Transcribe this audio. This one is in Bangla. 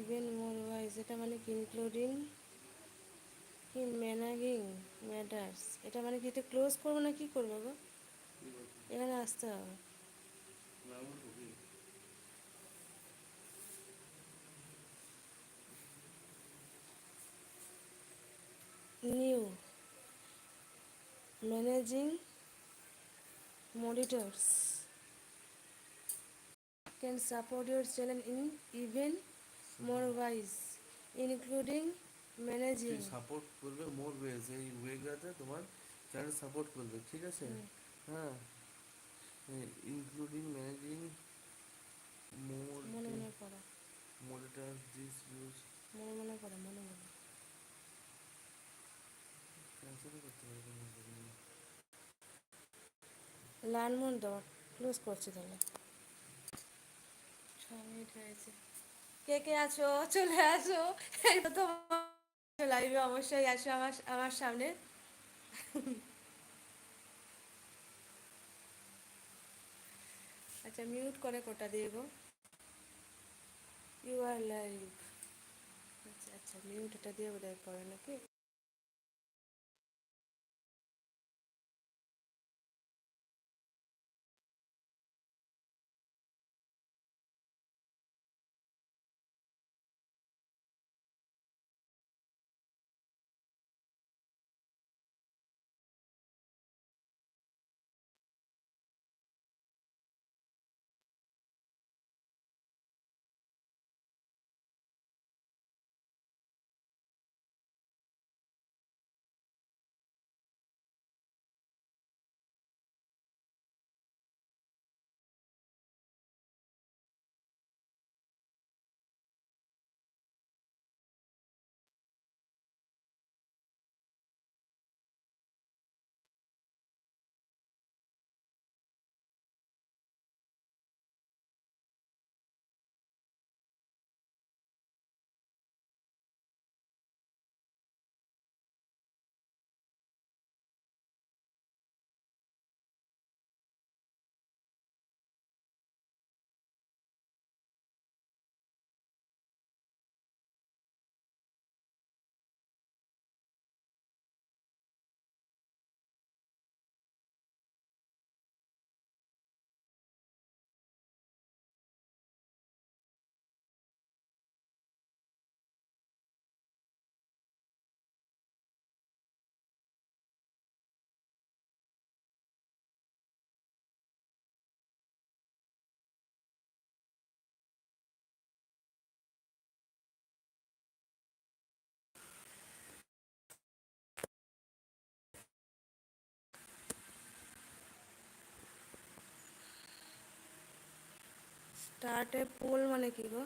ইভেন মোর ওয়াইজ, এটা মানে কি? ইনক্লুডিং কি? Managing matters. এটা মানে কি? এটা ক্লোজ করব না কি করব গো? এখানে আসতে হবে। New managing monitors can support your channel in even more ways including managing. Support করবে মোর ওয়েজ এই ওয়েগুলোতে তোমার চ্যানেল সাপোর্ট করবে ঠিক আছে? হ্যাঁ। ইনক্লুডিং ম্যানেজিং মোর মনে মনে পড়া মনিটর দিস ইউজ মনে মনে পড়া মনে মনে। ক্যান্সেল করতে পারবে লার্ন মোর দেওয়া ক্লোজ করছি তাহলে। ছ মিনিট হয়েছে। কে কে আছো? চলে আসো। তো লাইভে অবশ্যই আসো আমার আমার সামনে। আচ্ছা মিউট করে কোটা দিয়ে গো। ইউ আর লাইভ আচ্ছা আচ্ছা মিউট এটা দিয়ে বোধহয় করে নাকি? স্টার্টে পোল মানে কি গো?